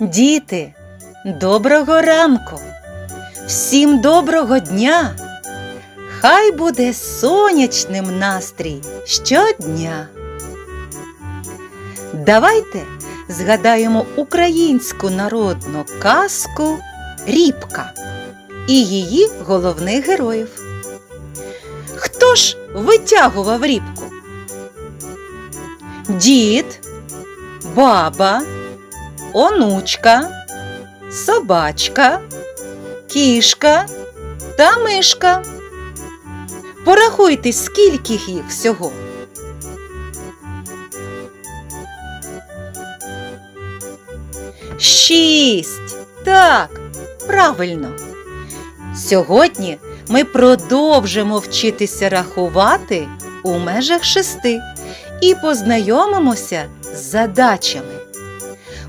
Діти, доброго ранку! Всім доброго дня! Хай буде сонячним настрій щодня. Давайте згадаємо українську народну казку Рібка і її головних героїв. Хто ж витягував рібку? Дід, баба, онучка, собачка, кішка та мишка. Порахуйте, скільки їх всього. Шість. Так, правильно. Сьогодні ми продовжимо вчитися рахувати у межах шести і познайомимося з задачами.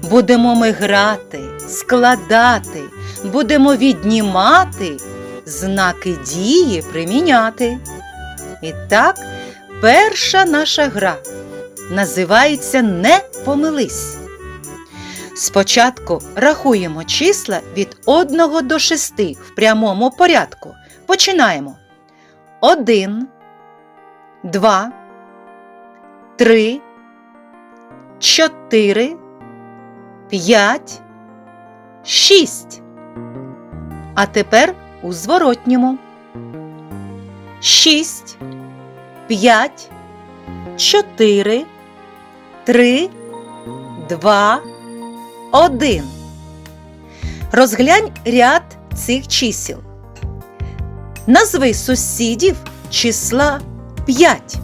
Будемо ми грати, складати, будемо віднімати, знаки дії приміняти. І так, перша наша гра називається Не помились. Спочатку рахуємо числа від 1 до 6 в прямому порядку. Починаємо. 1, 2, 3, 4, 5, 6. А тепер у зворотньому. 6, 5, 4, 3, 2, 1. Розглянь ряд цих чисел. Назви сусідів числа 5.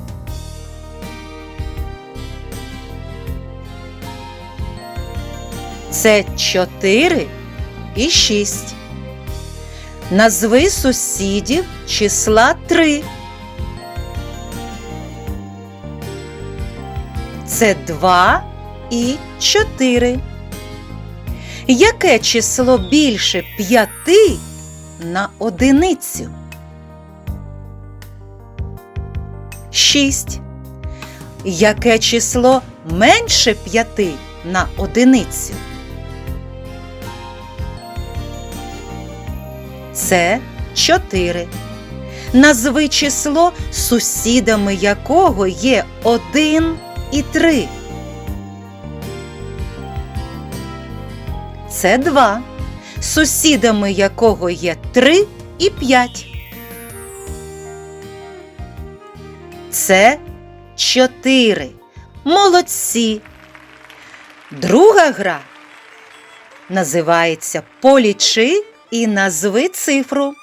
Це 4 і 6. Назви сусідів числа 3. Це 2 і 4. Яке число більше 5 на одиницю? 6. Яке число менше 5 на одиницю? Це 4. Назви число, сусідами якого є 1 і 3. Це 2. Сусідами якого є 3 і 5. Це 4. Молодці. Друга гра називається Полічи і назви цифру.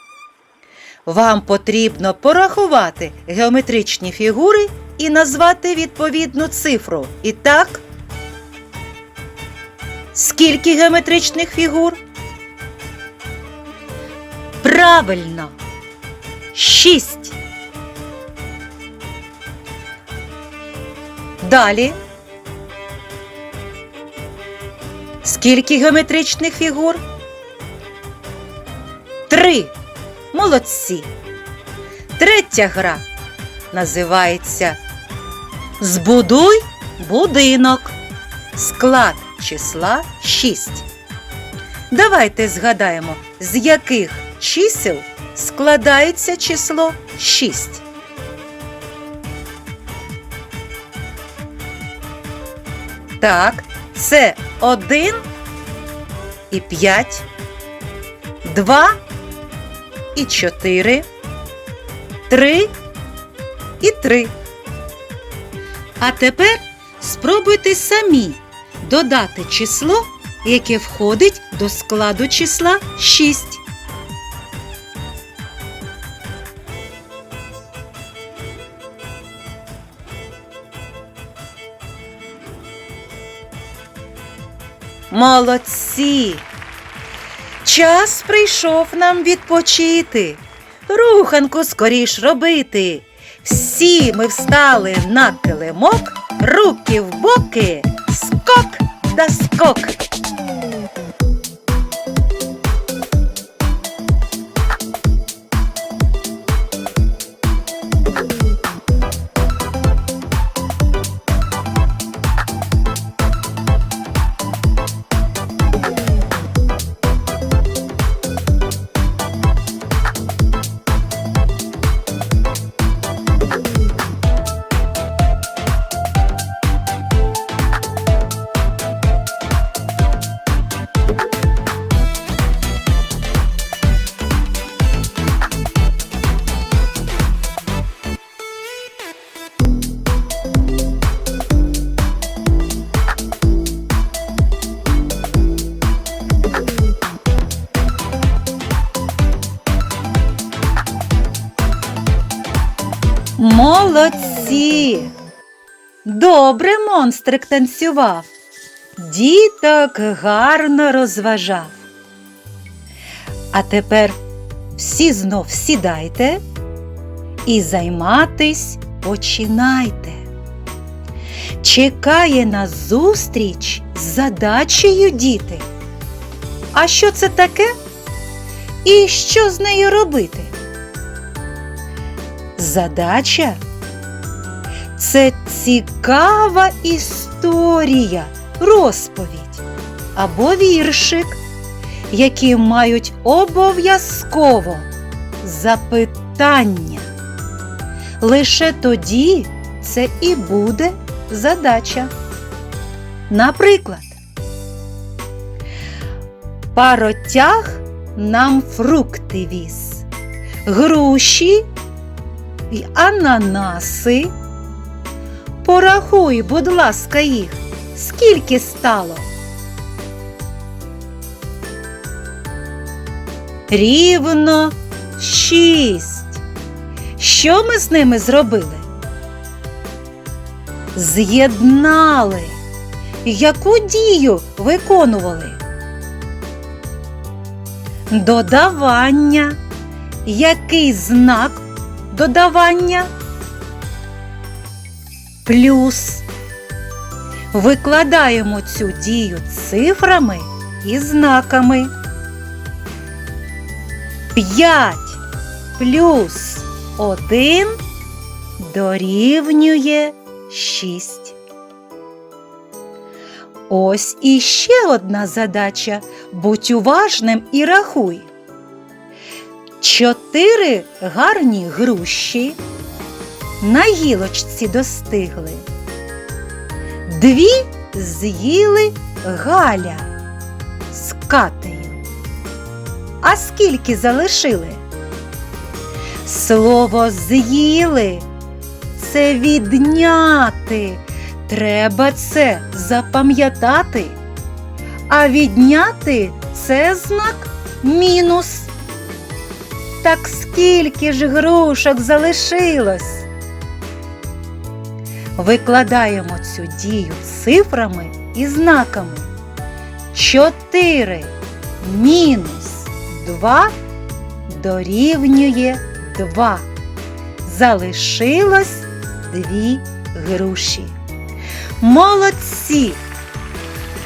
Вам потрібно порахувати геометричні фігури і назвати відповідну цифру. І так, скільки геометричних фігур? Правильно. Шість. Далі. Скільки геометричних фігур? Три. Молодці. Третя гра називається Збудуй будинок. Склад числа 6. Давайте згадаємо, з яких чисел складається число 6. Так, це 1 і 5, 2 і 4, 3 і 3. А тепер спробуйте самі додати число, яке входить до складу числа 6. Молодці! Час прийшов нам відпочити. Руханку скоріш робити. Всі ми встали на килимок, руки в боки, скок да скок. Добре монстрик танцював, діток гарно розважав. А тепер всі знов сідайте і займатись починайте. Чекає нас зустріч з задачею діти. А що це таке? І що з нею робити? Задача це цікава історія, розповідь або віршик, які мають обов'язково запитання. Лише тоді це і буде задача. Наприклад, паротяг нам фрукти віз, груші й ананаси. Порахуй, будь ласка, їх, скільки стало? Рівно шість. Що ми з ними зробили? З'єднали. Яку дію виконували? Додавання. Який знак додавання? Плюс. Викладаємо цю дію цифрами і знаками. 5 плюс 1 дорівнює 6. Ось іще одна задача. Будь уважним і рахуй. Чотири гарні груші на гілочці достигли. Дві з'їли Галя з Катею. А скільки залишили? Слово з'їли це відняти. Треба це запам'ятати. А відняти це знак мінус. Так скільки ж грушок залишилось? Викладаємо цю дію цифрами і знаками. 4 мінус 2 дорівнює 2. Залишилось дві груші. Молодці!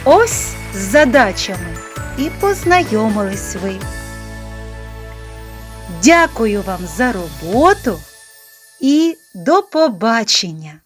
Ось з задачами і познайомились ви. Дякую вам за роботу і до побачення!